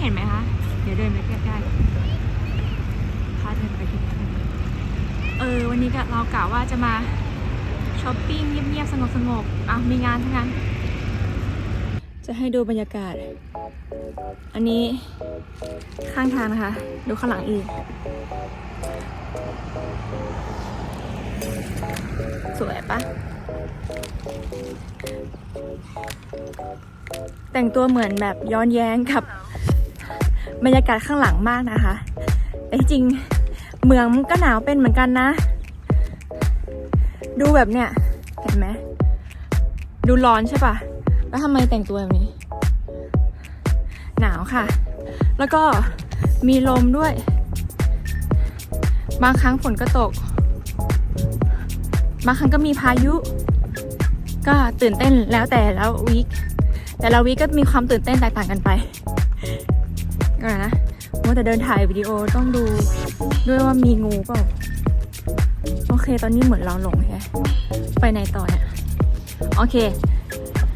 เห็นไหมคะ เดี๋ยวเดินไปใกล้ๆพาเดินไปที่เออ วันนี้ก็เรากะว่าจะมาช้อปปิ้งเงียบๆ สงบๆอะมีงานทั้งนั้น จะให้ดูบรรยากาศ อันนี้ข้างทางนะคะ ดูข้างหลังอีก สวยปะแต่งตัวเหมือนแบบย้อนแย้งกับ บรรยากาศข้างหลังมากนะคะแต่จริงเมืองก็หนาวเป็นเหมือนกันนะ ดูแบบเนี้ยเห็นไหมดูร้อนใช่ปะแล้วทำไมแต่งตัวแบบนี้ หนาวค่ะ แล้วก็มีลมด้วย บางครั้งฝนก็ตก บางครั้งก็มีพายุ ก็ตื่นเต้นแล้วแต่แล้ววีคแต่ละวีคก็มีความตื่นเต้นแตกต่างกันไป ก็นะว่าแต่เดินถ่ายวิดีโอต้องดูด้วยว่ามีงูเปล่าโอเค ตอนนี้เหมือนเราหลงแฮะไปไหนต่อเนี่ยโอเค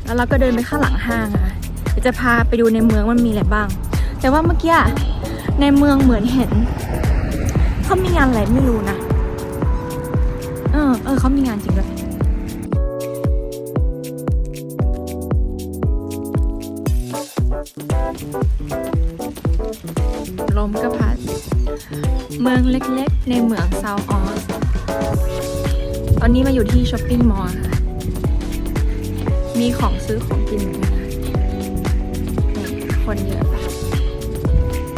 แล้วเราก็เดินไปข้างหลังห้างอะเดี๋ยวจะพาไปดูในเมืองว่ามีอะไรบ้าง แต่ว่าเมื่อกี้ในเมืองเหมือนเห็นเขามีงานอะไรไม่รู้นะเออเออเขามีงานจริงด้วย ลมก็พัด เมืองเล็กๆ ในเมืองซาวออส ตอนนี้มาอยู่ที่ช้อปปิ้งมอลล์ค่ะ มีของซื้อของกินเหมือนกันนะคนเยอะปะ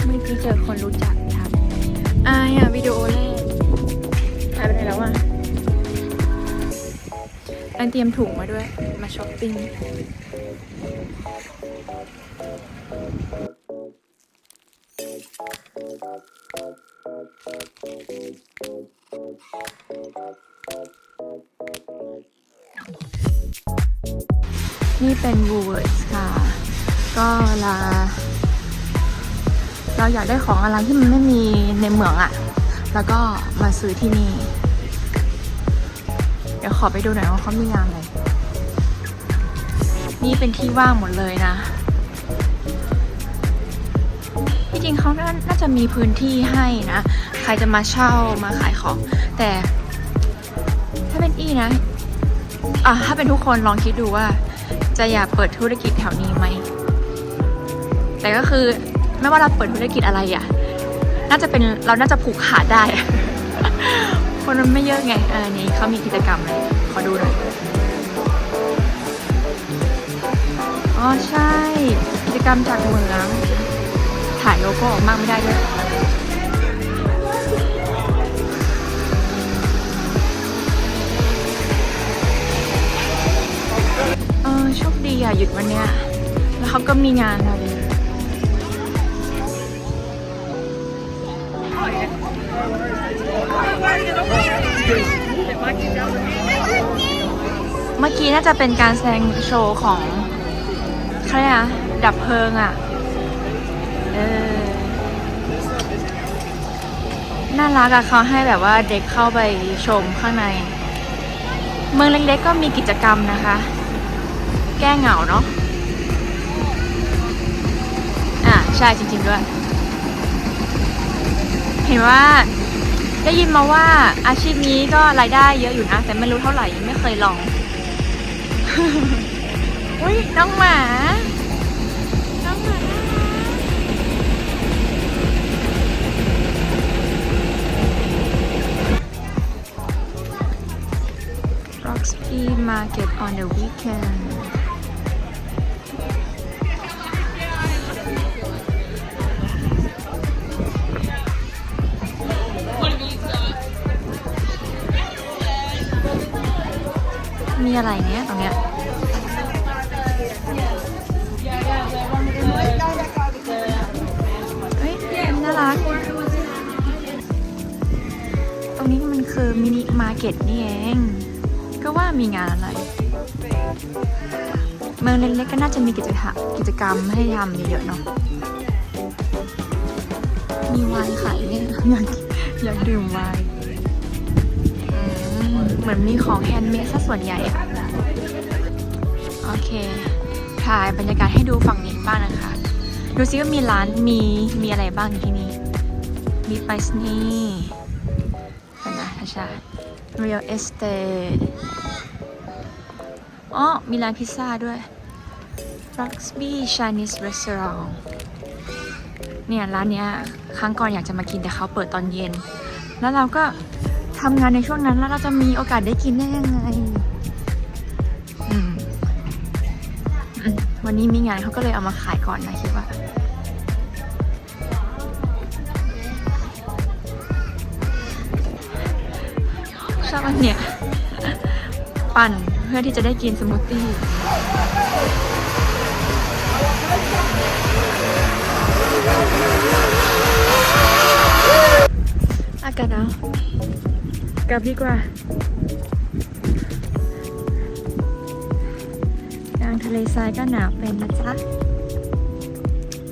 เมื่อกี้เจอคนรู้จักครับอายอะวิดีโอแรกหายไปไหนแล้วอะอันเตรียมถุงมาด้วย มาช้อปปิ้ง นี่เป็น w o o l w o r t h ค่ะ ก็เวลา เราอยากได้ของอะไรที่มันไม่มีในเมืองอะ่ะ แล้วก็มาซื้อที่นี่ เดี๋ยวขอไปดูหน่อยว่าเขามีงานอะไร นี่เป็นที่ว่างหมดเลยนะ ริงเขาน่าจะมีพื้นที่ให้นะ ใครจะมาเช่ามาขายของ แต่ถ้าเป็นอีนะอะถ้าเป็นทุกคนลองคิดดูว่า จะอยากเปิดธุรกิจแถวนี้ไหม แต่ก็คือไม่ว่าเราเปิดธุรกิจอะไรอะ่ะ น่าจะเป็นเราน่าจะผูกขาดได้ คนมันไม่เยอะไงออนี่เขามีกิจกรรมอะไรขอดูหน่อยอ๋อใช่ กิจกรรมจากเมือง ถ่ายโลโก้ออกมากไม่ได้ด้วยเออโชคดีอะ หยุดวันเนี้ย แล้วเขาก็มีงานอะไรเมื่อกี้น่าจะเป็นการแสดงโชว์ของใครอะดับเพลิงอะ เออ น่ารักอะเขาให้แบบว่าเด็กเข้าไปชมข้างใน เมืองเล็กๆก็มีกิจกรรมนะคะ แก้เหงาเนาะอะใช่จริงๆด้วย เห็นว่าได้ยินมาว่าอาชีพนี้ก็รายได้เยอะอยู่นะ แต่ไม่รู้เท่าไหร่ยังไม่เคยลอง อุ้ยน้องหมา XP Market on the weekend มีอะไรเนี้ยตรงเนี้ยเฮ้ยน่ารัก ตรงนี้มันคือมินิมาร์เก็ตนี่เอง ก็ว่ามีงานอะไร เมืองเล็กๆก็น่าจะมีกิจกรรมกิจกรรมให้ทำเยอะๆเนาะ มีไวน์ขายเนี่ยอยากอยากดื่มไวน์อืมเหมือนมีของแฮนด์เมดซะส่วนใหญ่อะโอเค ถ่ายบรรยากาศให้ดูฝั่งนี้บ้างนะคะ ดูซิว่ามีร้านมีมีอะไรบ้างที่นี่ มีไปสนีกันนะทัชชา Real Estate อ๋อ มีร้านพิซซ่าด้วย Roxby Chinese Restaurant เนี่ยร้านเนี้ยครั้งก่อนอยากจะมากินแต่เขาเปิดตอนเย็น แล้วเราก็ทำงานในช่วงนั้นแล้วเราจะมีโอกาสได้กินได้ยังไงอืมวันนี้มีงานเขาก็เลยเอามาขายก่อนนะคิดว่า อบอันเนี้ยปั่นเพื่อที่จะได้กินสมูทตี้อากาศหนาวกลับดีกว่ากลางทะเลทรายก็หนาวเป็นนะจ๊ะ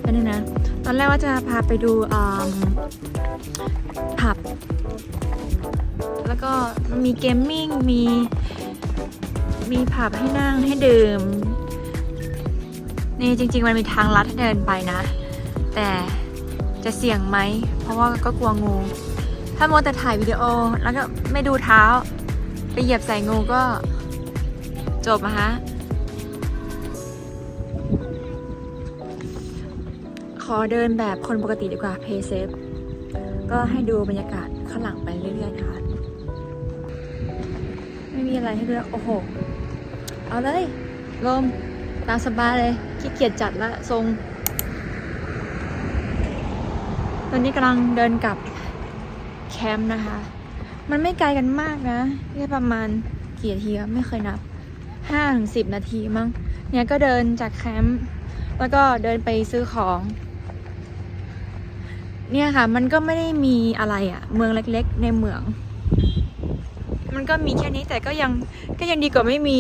เป็นนะ ตอนแรกว่าจะพาไปดูผับ ก็มีเกมมิ่ง มี มีผับให้นั่งให้ดื่ม นี่จริง ๆ มันมีทางลัดให้เดินไปนะ แต่จะเสี่ยงไหม เพราะว่าก็กลัวงู ถ้ามัวแต่ถ่ายวิดีโอแล้วก็ไม่ดูเท้า ไปเหยียบใส่งูก็จบนะฮะขอเดินแบบคนปกติดีกว่าเพย์เซฟก็ให้ดูบรรยากาศข้างหลังไปเรื่อยๆนะคะ ไม่มีอะไรให้เลือกโอ้โห เอาเลยลมตามสบายเลยขี้เกียจจัดละทรง ตอนนี้กำลังเดินกลับแคมป์นะคะ มันไม่ไกลกันมากนะแค่ประมาณกี่นาทีไม่เคยนับห้าถึงสิบนาทีมั้งเนี่ยก็เดินจากแคมป์แล้วก็เดินไปซื้อของ เนี่ยค่ะ มันก็ไม่ได้มีอะไรอะ เมืองเล็กๆ ในเมือง มันก็มีแค่นี้แต่ก็ยังก็ยังดีกว่าไม่มี